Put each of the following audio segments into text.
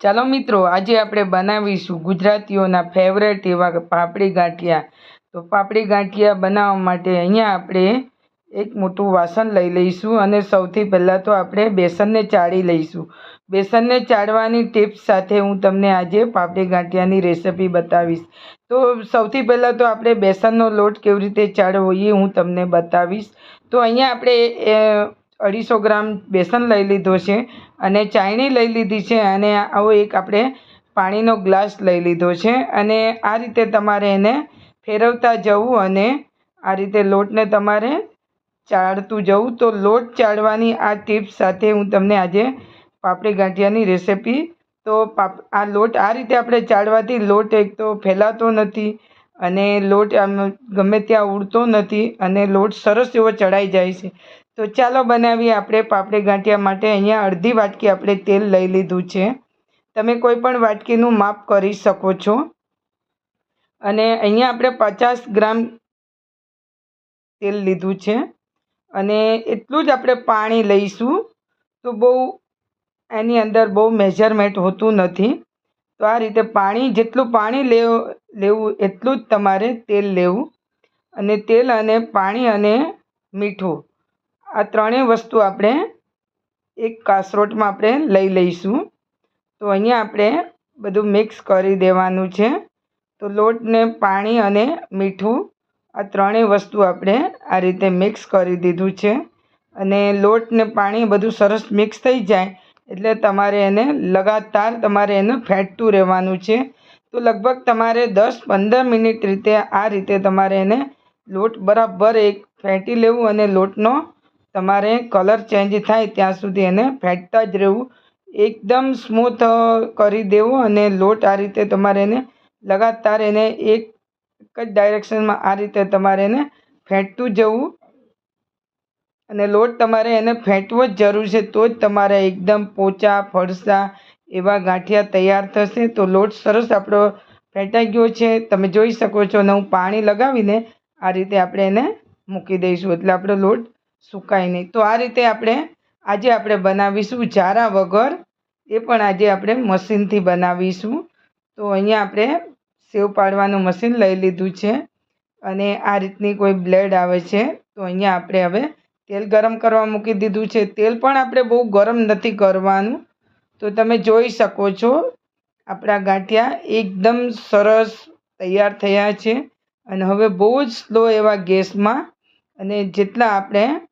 ચાલો મિત્રો, આજે આપણે બનાવીશું ગુજરાતીઓના ફેવરેટ એવા પાપડી ગાંઠિયા. તો પાપડી ગાંઠિયા બનાવવા માટે અહીંયા આપણે એક મોટું વાસણ લઈ લઈશું અને સૌથી પહેલાં તો આપણે બેસનને ચાળી લઈશું. બેસનને ચાળવાની ટિપ્સ સાથે હું તમને આજે પાપડી ગાંઠિયાની રેસિપી બતાવીશ. તો સૌથી પહેલાં તો આપણે બેસનનો લોટ કેવી રીતે ચાળવો એ હું તમને બતાવીશ. તો અહીંયા આપણે અઢીસો ગ્રામ બેસન લઈ લીધો છે અને ચાયણી લઈ લીધી છે અને આવો એક આપણે પાણીનો ગ્લાસ લઈ લીધો છે અને આ રીતે તમારે એને ફેરવતા જવું અને આ રીતે લોટને તમારે ચાળતું જવું. તો લોટ ચાળવાની આ ટિપ્સ સાથે હું તમને આજે પાપડી ગાંઠિયાની રેસિપી તો પાપ આ લોટ આ રીતે આપણે ચાળવાથી લોટ એક તો ફેલાતો નથી અને લોટ આમ ગમે ત્યાં ઉડતો નથી અને લોટ સરસ એવો ચડાઈ જાય છે. તો ચાલો બનાવીએ આપણે પાપડી ગાંઠિયા માટે. અહીંયા અડધી વાટકી આપણે તેલ લઈ લીધું છે. તમે કોઈ પણ વાટકીનું માપ કરી શકો છો. અને અહીંયા આપણે પચાસ ગ્રામ તેલ લીધું છે. અને એટલું જ આપણે પાણી લઈશું. તો બહુ એની અંદર બહુ મેજરમેન્ટ હોતું નથી. તો આ રીતે પાણી, જેટલું પાણી લેવ, લેવું એટલું જ તમારે તેલ લેવું. અને તેલ અને પાણી અને મીઠું. આ ત્રણેય વસ્તુ આપણે એક કાસરોટમાં આપણે લઈ લઈશું. તો અહીંયા આપણે બધું મિક્સ કરી દેવાનું છે. તો લોટને પાણી અને મીઠું આ ત્રણેય વસ્તુ આપણે આ રીતે મિક્સ કરી દીધું છે. અને લોટને પાણી બધું સરસ મિક્સ થઈ જાય એટલે તમારે એને લગાતાર તમારે એને ફેંટતું રહેવાનું છે. તો લગભગ તમારે દસ પંદર મિનિટ રીતે આ રીતે તમારે એને લોટ બરાબર એક ફેંટી લેવું અને લોટનો તમારે કલર ચેન્જ થાય ત્યાં સુધી એને ફેંટતા જ રહેવું. એકદમ સ્મૂથ કરી દેવું અને લોટ આ રીતે તમારે એને લગાતાર એને એક જ ડાયરેક્શનમાં આ રીતે તમારે એને ફેંટતું જવું. અને લોટ તમારે એને ફેંટવો જ જરૂર છે, તો જ તમારે એકદમ પોચા, ફરસા એવા ગાંઠિયા તૈયાર થશે. તો લોટ સરસ આપણો ફેંટાઈ ગયો છે. તમે જોઈ શકો છો અને હું પાણી લગાવીને આ રીતે આપણે એને મૂકી દઈશું. એટલે આપણો લોટ સુકાય નહીં. તો આ રીતે આપણે આજે આપણે બનાવીશું જારા વગર. એ પણ આજે આપણે મશીનથી બનાવીશું. તો અહીંયા આપણે સેવ પાડવાનું મશીન લઈ લીધું છે અને આ રીતની કોઈ બ્લેડ આવે છે. તો અહીંયા આપણે હવે તેલ ગરમ કરવા મૂકી દીધું છે. તેલ પણ આપણે બહુ ગરમ નથી કરવાનું. તો તમે જોઈ શકો છો, આપણા ગાંઠિયા એકદમ સરસ તૈયાર થયા છે. અને હવે બહુ જ સ્લો એવા ગેસમાં અને જેટલા આપણે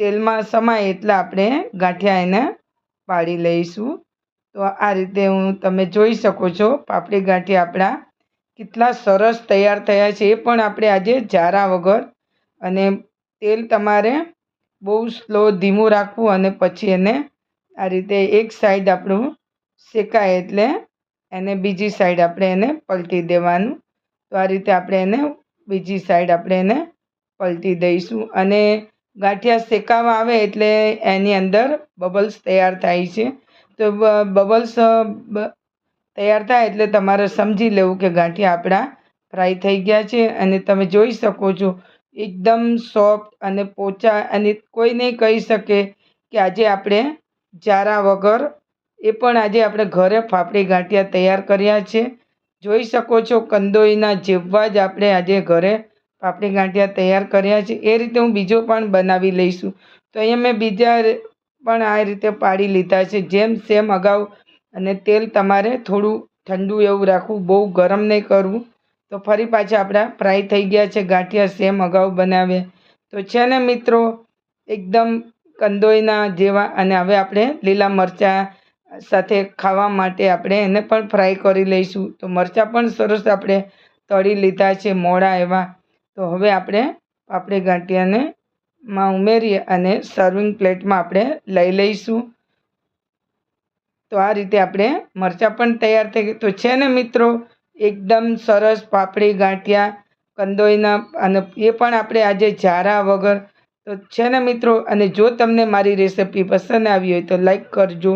તેલમાં સમાય એટલા આપણે ગાંઠિયા એને પાડી લઈશું. તો આ રીતે હું તમે જોઈ શકો છો, પાપડી ગાંઠિયા આપણા કેટલા સરસ તૈયાર થયા છે. એ પણ આપણે આજે જારા વગર અને તેલ તમારે બહુ સ્લો ધીમું રાખવું અને પછી એને આ રીતે એક સાઈડ આપણું શેકાય એટલે એને બીજી સાઈડ આપણે એને પલટી દેવાનું. તો આ રીતે આપણે એને બીજી સાઈડ આપણે એને પલટી દઈશું. અને ગાંઠિયા શેકાવા આવે એટલે એની અંદર બબલ્સ તૈયાર થાય છે. તો બબલ્સ તૈયાર થાય એટલે તમારે સમજી લેવું કે ગાંઠિયા આપણા ફ્રાય થઈ ગયા છે અને તમે જોઈ શકો છો, એકદમ સોફ્ટ અને પોચા અને કોઈ નહીં કહી શકે કે આજે આપણે જારા વગર એ પણ આજે આપણે ઘરે ફાફડી ગાંઠિયા તૈયાર કર્યા છે. જોઈ શકો છો કંદોઈના જેવા જ આપણે આજે ઘરે પાપડી ગાંઠિયા તૈયાર કર્યા છે. એ રીતે હું બીજો પણ બનાવી લઈશું. તો અહીંયા મેં બીજા પણ આ રીતે પાડી લીધા છે. જેમ સેમ અગાઉ. અને તેલ તમારે થોડું ઠંડુ એવું રાખવું. બહુ ગરમ નહીં કરવું. તો ફરી પાછા આપણા ફ્રાય થઈ ગયા છે. ગાંઠિયા સેમ અગાઉ બનાવ્યા. તો છે ને મિત્રો, એકદમ કંદોઈના જેવા અને હવે આપણે લીલા મરચાં સાથે ખાવા માટે આપણે એને પણ ફ્રાય કરી લઈશું. તો મરચાં પણ સરસ આપણે તળી લીધા છે. મોડા એવા. તો હવે આપણે પાપડી ગાંઠિયાને માં ઉમેરી અને સર્વિંગ પ્લેટમાં આપણે લઈ લઈશું. તો આ રીતે આપણે મરચાં પણ તૈયાર થઈ તો છે ને મિત્રો, એકદમ સરસ પાપડી ગાંઠિયા, કંદોઈના અને એ પણ આપણે આજે જારા વગર. તો છે ને મિત્રો, અને જો તમને મારી રેસિપી પસંદ આવી હોય તો લાઈક કરજો.